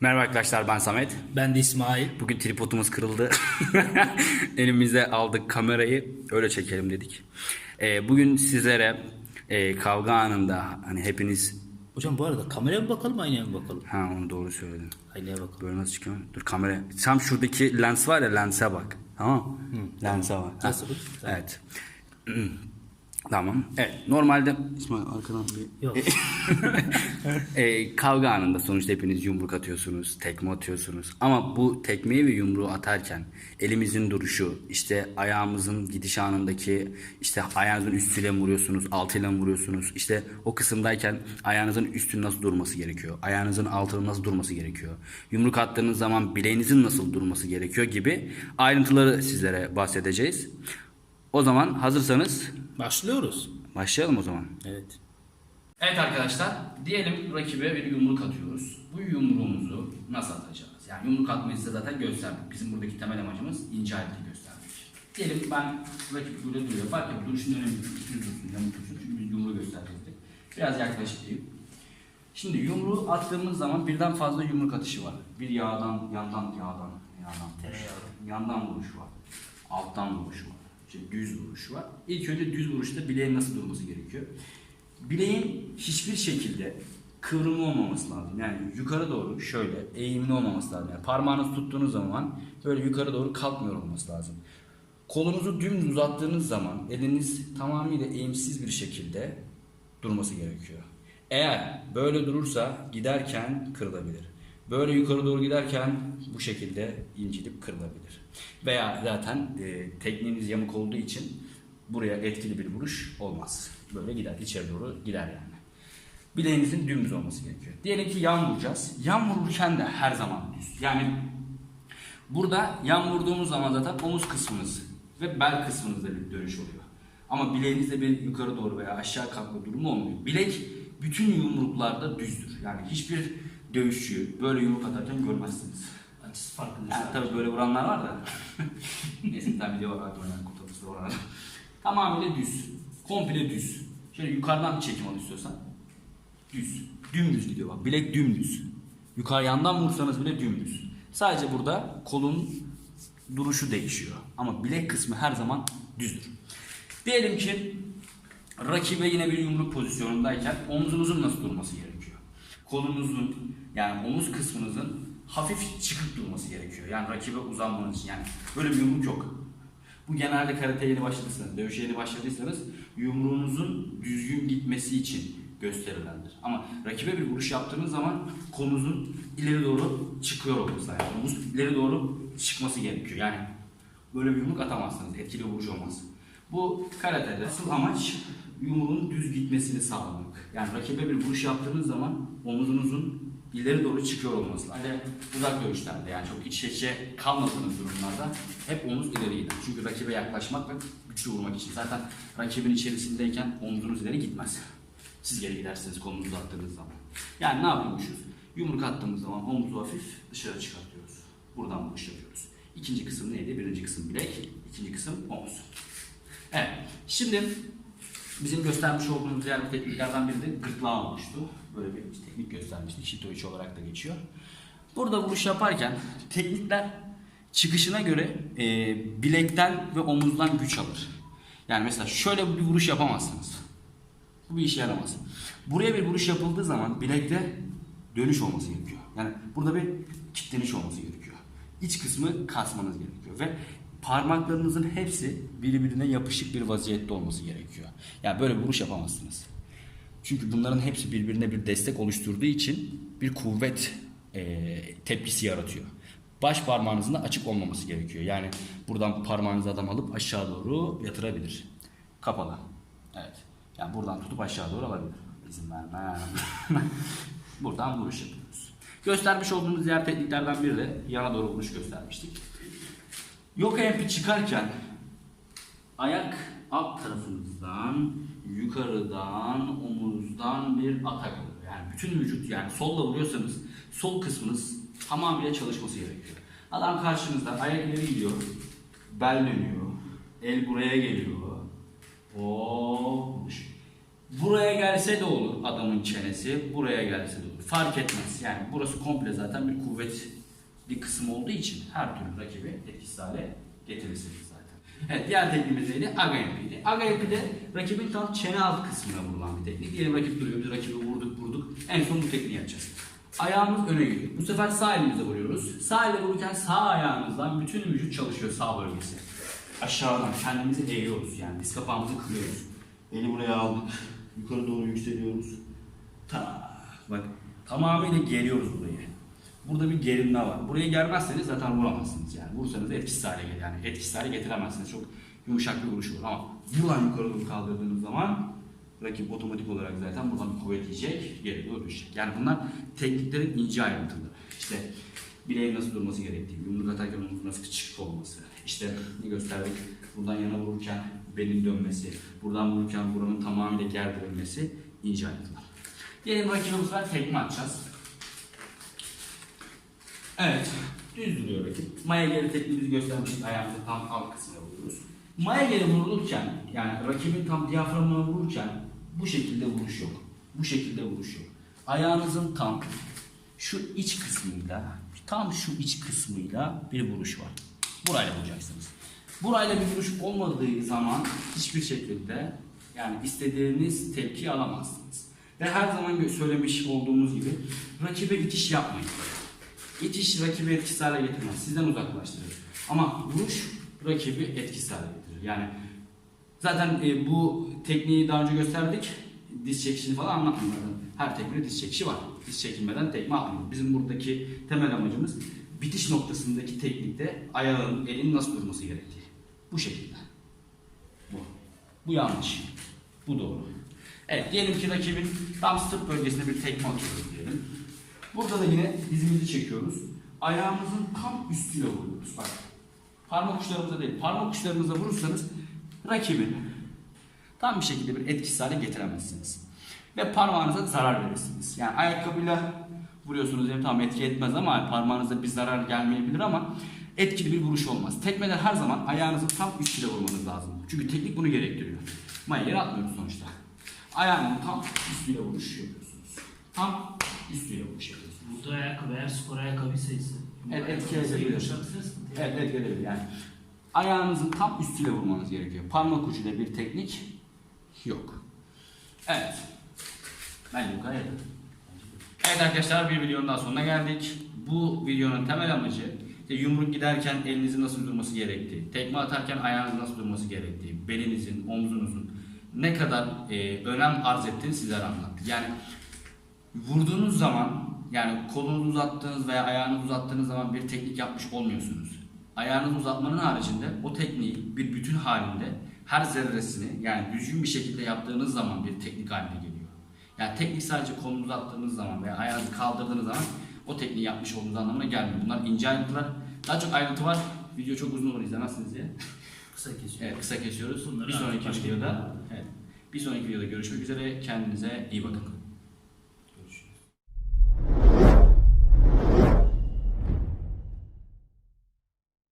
Merhaba arkadaşlar ben Samet. Ben de İsmail. Bugün tripodumuz kırıldı. Elimize aldık kamerayı öyle çekelim dedik. Ee, bugün sizlere e, kavga anında hani hepiniz Hocam bu arada kameraya mı bakalım aynaya mı bakalım? ha onu doğru söyledin. Aynaya bakalım. Böyle nasıl çıkıyor? Dur kamera. Tam şuradaki lens var ya lense bak. Tamam mı? Lense var. Ha. Nasıl? Evet. tamam. Evet. Normalde İsmail arkadan bir Yok. e, kavga anında sonuçta hepiniz yumruk atıyorsunuz, tekme atıyorsunuz. Ama bu tekmeyi ve yumruğu atarken elimizin duruşu, işte ayağımızın gidiş anındaki, işte ayağınızın üstüyle mi vuruyorsunuz, altıyla mı vuruyorsunuz? İşte o kısımdayken ayağınızın üstü nasıl durması gerekiyor? Ayağınızın altının nasıl durması gerekiyor? Yumruk attığınız zaman bileğinizin nasıl durması gerekiyor gibi ayrıntıları sizlere bahsedeceğiz. O zaman hazırsanız Başlıyoruz. başlayalım o zaman. Evet. Evet arkadaşlar, diyelim rakibe bir yumruk atıyoruz. Bu yumruğumuzu nasıl atacağız? Yani yumruk atmayı size zaten gösterdik. Bizim buradaki temel amacımız ince aletini göstermek. Diyelim ben rakip böyle duruyor. Fark yok, duruşun önemli. Düz dursun, yamuk dursun. Çünkü biz yumruğu göstereceğiz. Biraz yaklaşayım. Şimdi yumruğu attığımız zaman birden fazla yumruk atışı var. Bir yağdan, yandan, yağdan, yandan. Yandan vuruş var. Alttan vuruş var. İşte düz vuruş var. İlk önce düz vuruşta bileğin nasıl durması gerekiyor? Bileğin hiçbir şekilde kıvrımlı olmaması lazım. Yani yukarı doğru şöyle eğimli olmaması lazım. Yani parmağınızı tuttuğunuz zaman böyle yukarı doğru kalkmıyor olması lazım. Kolunuzu dümdüz uzattığınız zaman eliniz tamamıyla eğimsiz bir şekilde durması gerekiyor. Eğer böyle durursa giderken kırılabilir. Böyle yukarı doğru giderken bu şekilde incilip kırılabilir. Veya zaten e, tekniğiniz yamuk olduğu için buraya etkili bir vuruş olmaz. Böyle gider, içeri doğru gider yani. Bileğinizin dümdüz olması gerekiyor. Diyelim ki yan vuracağız. Yan vururken de her zaman düz. Yani burada yan vurduğumuz zaman zaten omuz kısmınız ve bel kısmınızda bir dönüş oluyor. Ama bileğinizde bir yukarı doğru veya aşağı kalkma durumu olmuyor. Bilek bütün yumruklarda düzdür. Yani hiçbir dövüşçüyü böyle yumruk atarken görmezsiniz. Açısı farklı. Yani tabii böyle vuranlar var da. Neyse bir tane video var aklıma yani kurtarmıştı oralarda. Tamamıyla düz. Komple düz. Şöyle yukarıdan bir çekim al istiyorsan. Düz. Dümdüz gidiyor bak. Bilek dümdüz. Yukarı yandan vursanız bile dümdüz. Sadece burada kolun duruşu değişiyor. Ama bilek kısmı her zaman düzdür. Diyelim ki rakibe yine bir yumruk pozisyonundayken omzunuzun nasıl durması gerekiyor? Kolunuzun yani omuz kısmınızın hafif çıkık durması gerekiyor. Yani rakibe uzanmanız için. Yani böyle bir yumruk yok. Bu genelde karate yeni başladıysanız, dövüşe yeni başladıysanız yumruğunuzun düzgün gitmesi için gösterilendir. Ama rakibe bir vuruş yaptığınız zaman kolunuzun ileri doğru çıkıyor olması lazım. Omuz ileri doğru çıkması gerekiyor. Yani böyle bir yumruk atamazsınız. Etkili vuruş olmaz. Bu karatede asıl amaç yumruğun düz gitmesini sağlamak. Yani rakibe bir vuruş yaptığınız zaman omuzunuzun ileri doğru çıkıyor olması lazım. Yani uzak dövüşlerde yani çok iç içe kalmadığınız durumlarda hep omuz ileri gider. Çünkü rakibe yaklaşmak ve güçlü vurmak için. Zaten rakibin içerisindeyken omzunuz ileri gitmez. Siz geri gidersiniz kolunuzu attığınız zaman. Yani ne yapıyormuşuz? Yumruk attığımız zaman omuzu hafif dışarı çıkartıyoruz. Buradan vuruş yapıyoruz. İkinci kısım neydi? Birinci kısım bilek, ikinci kısım omuz. Evet. Şimdi bizim göstermiş olduğumuz diğer bir tekniklerden biri de gırtlağı olmuştu. Böyle bir teknik göstermiştik. Shito 3 olarak da geçiyor. Burada vuruş yaparken teknikler çıkışına göre e, bilekten ve omuzdan güç alır. Yani mesela şöyle bir vuruş yapamazsınız. Bu bir işe yaramaz. Buraya bir vuruş yapıldığı zaman bilekte dönüş olması gerekiyor. Yani burada bir kilitleniş olması gerekiyor. İç kısmı kasmanız gerekiyor ve parmaklarınızın hepsi birbirine yapışık bir vaziyette olması gerekiyor. Yani böyle bir vuruş yapamazsınız. Çünkü bunların hepsi birbirine bir destek oluşturduğu için bir kuvvet e, tepkisi yaratıyor. Baş parmağınızın da açık olmaması gerekiyor. Yani buradan parmağınızı adam alıp aşağı doğru yatırabilir. Kapalı. Evet. Yani buradan tutup aşağı doğru alabilir. İzin vermem. buradan vuruş yapıyoruz. Göstermiş olduğumuz diğer tekniklerden biri de yana doğru vuruş göstermiştik. Yoga empi çıkarken ayak alt tarafınızdan yukarıdan omuzdan bir atak oluyor. Yani bütün vücut yani solla vuruyorsanız sol kısmınız tamamıyla çalışması gerekiyor. Adam karşınızda ayak ileri gidiyor. Bel dönüyor. El buraya geliyor. Vuruş. Buraya gel gelse de olur adamın çenesi, buraya gelse de olur. Fark etmez. Yani burası komple zaten bir kuvvet bir kısım olduğu için her türlü rakibi etkisiz hale getirirsiniz zaten. Evet diğer tekniğimiz neydi? Aga yapıydı. Aga yapı da rakibin tam çene alt kısmına vurulan bir teknik. Diyelim rakip duruyor, biz rakibi vurduk vurduk. En son bu tekniği yapacağız. Ayağımız öne gidiyor. Bu sefer sağ elimizle vuruyoruz. Sağ elle vururken sağ ayağımızdan bütün vücut çalışıyor sağ bölgesi. Aşağıdan kendimizi eğiyoruz yani diz kapağımızı kırıyoruz. Eli buraya aldık. Yukarı doğru yükseliyoruz. Ta bak tamamıyla geriyoruz burayı. Burada bir gerilme var. Buraya germezseniz zaten vuramazsınız yani. Vursanız etkisiz hale gelir. Yani etkisiz hale getiremezsiniz. Çok yumuşak bir vuruş olur ama buradan yukarı doğru kaldırdığınız zaman rakip otomatik olarak zaten buradan bir kuvvet yiyecek, geri doğru düşecek. Yani bunlar tekniklerin ince ayrıntıları. İşte bileğin nasıl durması gerektiği, yumruk atarken omuzun nasıl çıkık olması. İşte ne gösterdik? Buradan yana vururken belin dönmesi, buradan vururken buranın tamamıyla gerdirilmesi ince ayrıntılar. Diyelim rakibimiz var, tekme atacağız. Evet, düz duruyor rakip. Maya geri tekniğimizi göstermiştik, ayağımızı tam alt kısmına vuruyoruz. Maya geri vurulurken, yani rakibin tam diyaframına vururken bu şekilde vuruş yok. Bu şekilde vuruş yok. Ayağınızın tam şu iç kısmıyla, tam şu iç kısmıyla bir vuruş var. Burayla vuracaksınız. Burayla bir vuruş olmadığı zaman hiçbir şekilde yani istediğiniz tepki alamazsınız. Ve her zaman söylemiş olduğumuz gibi rakibe itiş yapmayın. İtiş rakibi etkisiz hale getirmez. Sizden uzaklaştırır. Ama vuruş rakibi etkisiz hale getirir. Yani zaten e, bu tekniği daha önce gösterdik. Diz çekişini falan anlatmıyorum. Her tekniğde diz çekişi var. Diz çekilmeden tekme atmıyoruz. Bizim buradaki temel amacımız bitiş noktasındaki teknikte ayağın, elin nasıl durması gerektiği. Bu şekilde. Bu. Bu yanlış. Bu doğru. Evet diyelim ki rakibin tam sırt bölgesine bir tekme diyelim. Burada da yine dizimizi çekiyoruz. Ayağımızın tam üstüne vuruyoruz. Bak. Parmak uçlarımıza değil, parmak uçlarımıza vurursanız rakibin tam bir şekilde bir etkisiz hale getiremezsiniz. Ve parmağınıza zarar verirsiniz. Yani ayakkabıyla vuruyorsunuz diyelim tamam etki etmez ama parmağınıza bir zarar gelmeyebilir ama etkili bir vuruş olmaz. Tekmeler her zaman ayağınızın tam üstüne vurmanız lazım. Çünkü teknik bunu gerektiriyor. Maya yere atmıyoruz sonuçta. Ayağının tam üstüyle vuruş yapıyorsunuz. Tam üstüyle vuruş yapıyorsunuz. Eğer spor ayakkabıysa ise. Evet, etki edebilir. Yumuşaksa sıkıntı yok. Evet, gelebilir yani. Ayağınızın tam üstüyle vurmanız gerekiyor. Parmak ucuyla bir teknik yok. Evet. Bence bu kadar yeter. Evet arkadaşlar bir videonun daha sonuna geldik. Bu videonun temel amacı işte yumruk giderken elinizin nasıl durması gerektiği, tekme atarken ayağınızın nasıl durması gerektiği, belinizin, omzunuzun ne kadar e, önem arz ettiğini sizlere anlattı. Yani vurduğunuz zaman yani kolunuzu uzattığınız veya ayağınızı uzattığınız zaman bir teknik yapmış olmuyorsunuz. Ayağınızı uzatmanın haricinde o tekniği bir bütün halinde her zerresini yani düzgün bir şekilde yaptığınız zaman bir teknik haline geliyor. Yani teknik sadece kolunuzu uzattığınız zaman veya ayağınızı kaldırdığınız zaman o tekniği yapmış olduğunuz anlamına gelmiyor. Bunlar ince ayrıntılar. Daha çok ayrıntı var. Video çok uzun olur izlemezsiniz diye. Kısa kesiyor. Evet kısa kesiyoruz. Bunları bir sonraki videoda evet. Bir sonraki videoda görüşmek üzere. Kendinize iyi bakın.